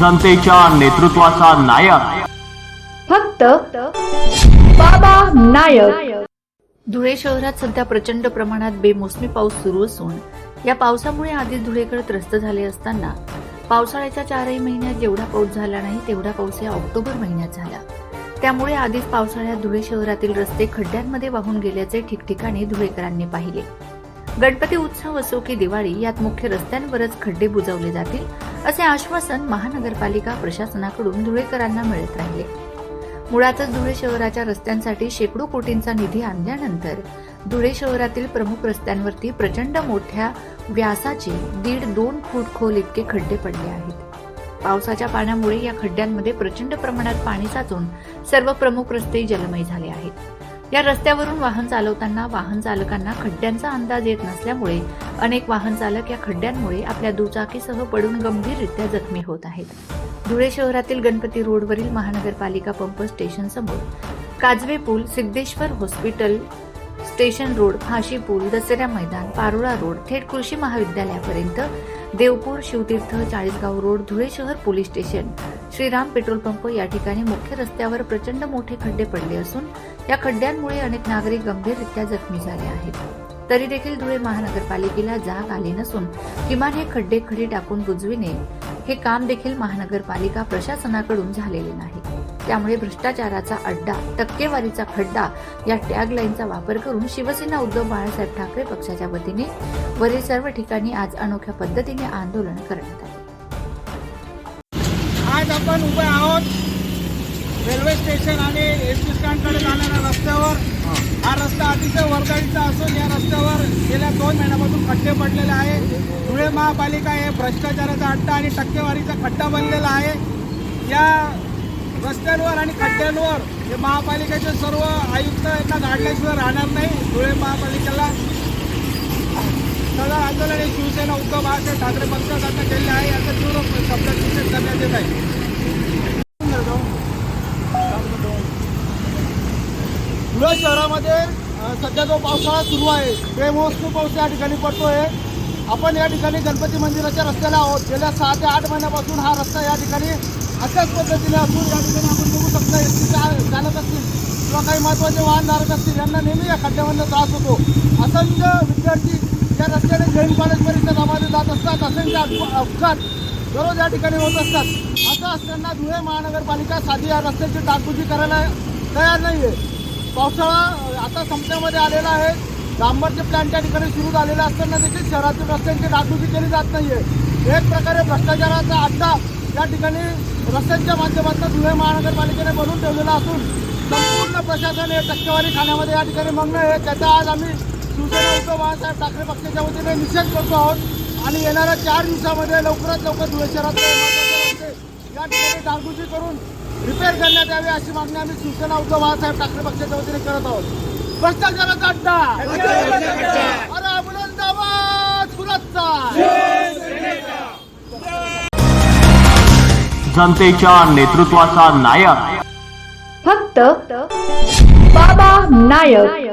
जनतेच्या नेतृत्वाचा नायक. फक्त बाबा नायक. धुळे शहरात सध्या प्रचंड प्रमाणात बेमोसमी पाऊस सुरू असून या पावसामुळे आधीच धुळेकर त्रस्त झाले असताना पावसाळ्याच्या चारही महिन्यात जेवढा पाऊस झाला नाही तेवढा पाऊस या ऑक्टोबर महिन्यात झाला. त्यामुळे आधीच पावसाळ्यात धुळे शहरातील रस्ते खड्ड्यांमध्ये वाहून गेल्याचे ठिकठिकाणी धुळेकरांनी पाहिले. गणपती उत्सव असो की दिवाळी यात मुख्य रस्त्यांवरच खड्डे बुजवले जातील असे आश्वासन महानगरपालिका प्रशासनाकडून धुळेकरांना मिळत राहिले. मुळातच धुळे शहराच्या रस्त्यांसाठी शेकडो कोटींचा निधी आणल्यानंतर धुळे शहरातील प्रमुख रस्त्यांवरती प्रचंड मोठ्या व्यासाचे दीड दोन फूट खोल इतके खड्डे पडले आहेत. पावसाच्या पाण्यामुळे या खड्ड्यांमध्ये प्रचंड प्रमाणात पाणी साचून सर्व प्रमुख रस्ते जलमय झाले आहेत. या रस्त्यावरून वाहन चालवताना वाहन चालकांना खड्ड्यांचा अंदाज येत नसल्यामुळे अनेक वाहन चालक या खड्ड्यांमुळे आपल्या दुचाकीसह पडून गंभीररित्या जखमी होत आहेत. धुळे शहरातील गणपती रोडवरील महानगरपालिका पंप स्टेशन समोर काजवे पूल सिद्धेश्वर हॉस्पिटल स्टेशन रोड फाशी पूल दसऱ्या मैदान पारोळा रोड थेट कृषी महाविद्यालयापर्यंत देवपूर शिवतीर्थ चाळीसगाव रोड धुळे शहर police station Shriram petrol pump या ठिकाणी मुख्य रस्त्यावर प्रचंड मोठे खड्डे पडले असून या खड्ड्यांमुळे अनेक नागरिक गंभीररित्या जखमी झाले आहेत. तरी देखील धुळे महानगरपालिकेला जाग आली नसून किमान हे खड्डे खडी टाकून बुजविणे हे काम देखील महानगरपालिका प्रशासनाकडून झालेले नाही. त्यामुळे भ्रष्टाचाराचा अड्डा टक्केवारीचा खड्डा या टॅगलाईनचा वापर करून शिवसेना उद्धव बाळासाहेब ठाकरे पक्षाच्या वतीने वरील सर्व ठिकाणी आज अनोख्या पद्धतीने आंदोलन करण्यात आले. आपण उभे आहोत. रेल्वे स्टेशन आणि एस टी स्टँडकडे जाणाऱ्या रस्त्यावर. हा. रस्ता अतिशय वर्दळीचा असून या रस्त्यावर गेल्या दोन महिन्यापासून खड्डे पडलेले आहे. धुळे महापालिका हे भ्रष्टाचाराचा अड्डा आणि टक्केवारीचा खड्डा बनलेला आहे. या रस्त्यांवर आणि खड्ड्यांवर हे महापालिकेचे सर्व आयुक्त यांना काढल्याशिवाय राहणार नाही. धुळे महापालिकेला सगळं आंदोलन हे शिवसेना उद्धव बाळासाहेब ठाकरे पक्षाकडनं केले आहे. याचा तीव्र शब्दात निषेध करण्यात येत आहे. शहरामध्ये सध्या जो पावसाळा सुरू आहे बेमोसमी पाऊस या ठिकाणी पडतो आहे आपण या ठिकाणी गणपती मंदिराच्या रस्त्याला आहोत. गेल्या सहा ते आठ महिन्यापासून हा रस्ता या ठिकाणी अशाच पद्धतीने असून या ठिकाणी आपण बघू शकता एस टी चालक असतील किंवा काही महत्त्वाचे वाहनधारक असतील यांना नेहमी या खड्ड्यामधनं त्रास होतो. असंख्य विद्यार्थी या रस्त्याने जैन कॉलेज परिसरामध्ये जात असतात. असंख्य अपघात दररोज या ठिकाणी होत असतात. असं असताना धुळे महानगरपालिका साधी या रस्त्याची डागडुजी करायला तयार नाही आहे पावसाळा आता संपण्यामध्ये आलेला आहे. डांबरचे प्लॅन त्या ठिकाणी सुरू झालेले असताना देखील शहरातील रस्त्यांची डागडुजी केली जात नाही आहे एक प्रकारे भ्रष्टाचाराचा अड्डा या ठिकाणी रस्त्यांच्या माध्यमातून धुळे महानगरपालिकेने बनवून ठेवलेला असून संपूर्ण प्रशासन हे टक्केवारी खाण्यामध्ये या ठिकाणी मग्न आहे. त्याचा आज आम्ही शिवसेना उद्धव बाळासाहेब ठाकरे पक्षाच्या वतीने निषेध करतो आहोत. आणि येणाऱ्या चार दिवसामध्ये लवकरात लवकर धुळे शहरात या ठिकाणी डागडुजी करून रिपेअर करण्यात यावे अशी मागणी आम्ही शिवसेना उद्धव बाळासाहेब ठाकरे पक्षाच्या वतीने करत आहोत. भ्रष्टाचाराचा अड्डा. अरे बुलंद आवाज सुरतचा. जनतेच्या नेतृत्वाचा नायक. फक्त बाबा नायक.